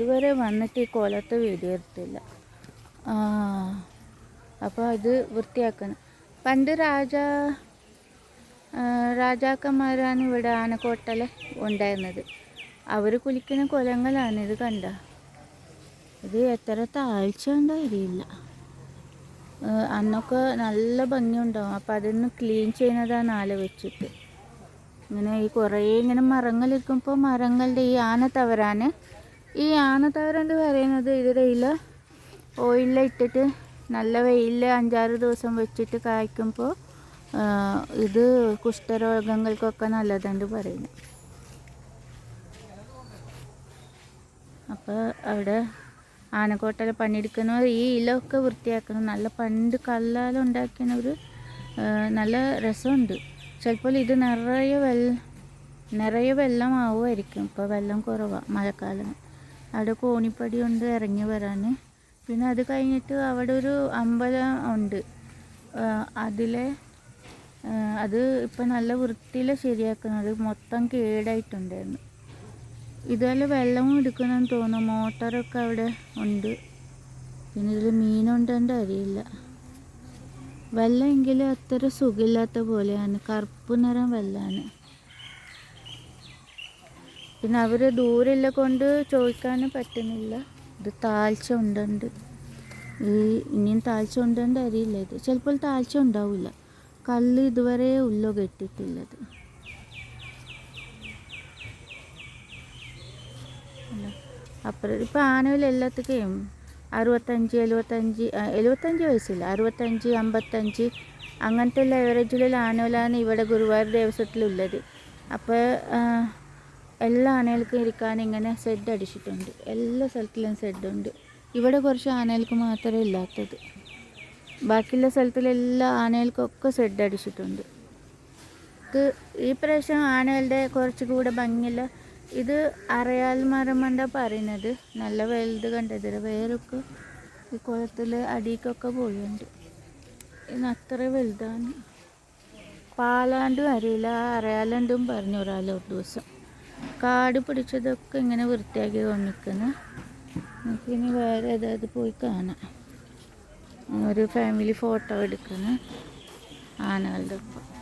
ഇതുവരെ വന്നിട്ട് ഈ കൊലത്ത് വീഡിയോ എടുത്തില്ല. അപ്പോൾ അത് വൃത്തിയാക്കണം. പണ്ട് രാജ രാജാക്കന്മാരാണ് ഇവിടെ ആനക്കോട്ടൽ ഉണ്ടായിരുന്നത്. അവർ കുലിക്കുന്ന കുലങ്ങളാണ് ഇത് കണ്ട. ഇത് എത്ര താഴ്ച ഉണ്ടായിരിക്കില്ല. അന്നൊക്കെ നല്ല ഭംഗിയുണ്ടാവും. അപ്പം അതൊന്ന് ക്ലീൻ ചെയ്യുന്നതാണ് ആല വെച്ചിട്ട് ഇങ്ങനെ ഈ കുറേ ഇങ്ങനെ മരങ്ങളിരിക്കുമ്പോൾ മരങ്ങളുടെ ഈ ആന തവരാന് ഈ ആന തവര എന്ന് പറയുന്നത് ഇതിൽ ഓയിലിൽ ഇട്ടിട്ട് നല്ല വെയിലിൽ അഞ്ചാറ് ദിവസം വെച്ചിട്ട് കായ്ക്കുമ്പോൾ ഇത് കുഷ്ഠരോഗങ്ങൾക്കൊക്കെ നല്ലതാണ് പറയുന്നത് അപ്പോൾ അവിടെ ആനക്കോട്ടയിൽ പണിയെടുക്കുന്നവർ ഈ ഇലമൊക്കെ വൃത്തിയാക്കണം. നല്ല പണ്ട് കല്ലാൽ ഒരു നല്ല രസമുണ്ട്. ചിലപ്പോൾ ഇത് നിറയെ വെള്ളം നിറയെ വെള്ളമാവുമായിരിക്കും. ഇപ്പോൾ വെള്ളം കുറവാണ് മഴക്കാലം. അവിടെ കോണിപ്പടി ഉണ്ട് ഇറങ്ങി വരാൻ പിന്നെ അത് കഴിഞ്ഞിട്ട് അവിടെ ഒരു അമ്പലം ഉണ്ട്. അതിലെ അത് ഇപ്പം നല്ല വൃത്തിയിൽ ശരിയാക്കുന്നത്. മൊത്തം കേടായിട്ടുണ്ടായിരുന്നു. ഇതുപോലെ വെള്ളവും എടുക്കണമെന്ന് തോന്നുന്നു. മോട്ടറൊക്കെ അവിടെ ഉണ്ട്. പിന്നെ ഇതിൽ മീനുണ്ടെന്ന് അറിയില്ല വെള്ളമെങ്കിലും അത്ര സുഖമില്ലാത്ത പോലെയാണ്. കറുപ്പ് നിറം വെള്ളമാണ് പിന്നെ അവർ ദൂരെയുള്ള കൊണ്ട് ചോദിക്കാനും പറ്റുന്നില്ല. ഇത് താഴ്ച ഉണ്ടുണ്ട്. ഈ ഇനിയും താഴ്ച ഉണ്ടെന്ന് അറിയില്ല ഇത്. ചിലപ്പോൾ താഴ്ച ഉണ്ടാവില്ല. കല്ല് ഇതുവരെ ഉള്ളു കെട്ടിയിട്ടുള്ളത്. അപ്പുറം ഇപ്പം ആനവിൽ എല്ലാത്തേക്കും അറുപത്തഞ്ച് എഴുപത്തഞ്ച് എഴുപത്തഞ്ച് വയസ്സില്ല. അറുപത്തഞ്ച് അമ്പത്തഞ്ച് അങ്ങനത്തെ ഉള്ള എവറേജിലുള്ള ആനകളാണ് ഇവിടെ ഗുരുവായൂർ ദേവസ്വത്തിലുള്ളത്. അപ്പോൾ എല്ലാ ആനകൾക്കും ഇരിക്കാൻ ഇങ്ങനെ സെഡ് അടിച്ചിട്ടുണ്ട്. എല്ലാ സ്ഥലത്തിലും സെഡുണ്ട് ഇവിടെ കുറച്ച് ആനകൾക്ക് മാത്രമേ ഇല്ലാത്തത്. ബാക്കിയുള്ള സ്ഥലത്തിലെല്ലാ ആനകൾക്കൊക്കെ സെഡ് അടിച്ചിട്ടുണ്ട്. ഈ പ്രാവശ്യം ആനകളുടെ കുറച്ചുകൂടെ ഭംഗിയില്ല ഇത് അറയാൽ മരം കണ്ട പറയുന്നത്. നല്ല വലുത് കണ്ടത് വേരൊക്കെ ഈ കുളത്തിൽ അടിക്കൊക്കെ പോയുണ്ട് ഇന്ന് അത്ര വലുതാണ്. പാലാണ്ടും അറിയില്ല അറയാലണ്ടും പറഞ്ഞു ഒരാൾ ഒരു ദിവസം. കാട് പിടിച്ചതൊക്കെ ഇങ്ങനെ വൃത്തിയാക്കി കൊണ്ടിരിക്കുന്നു നമുക്ക് ഇനി വേറെ ഏതായത് പോയി കാണാം. ഒരു ഫാമിലി ഫോട്ടോ എടുക്കുന്നു. ആനകളുടെ ഒപ്പം.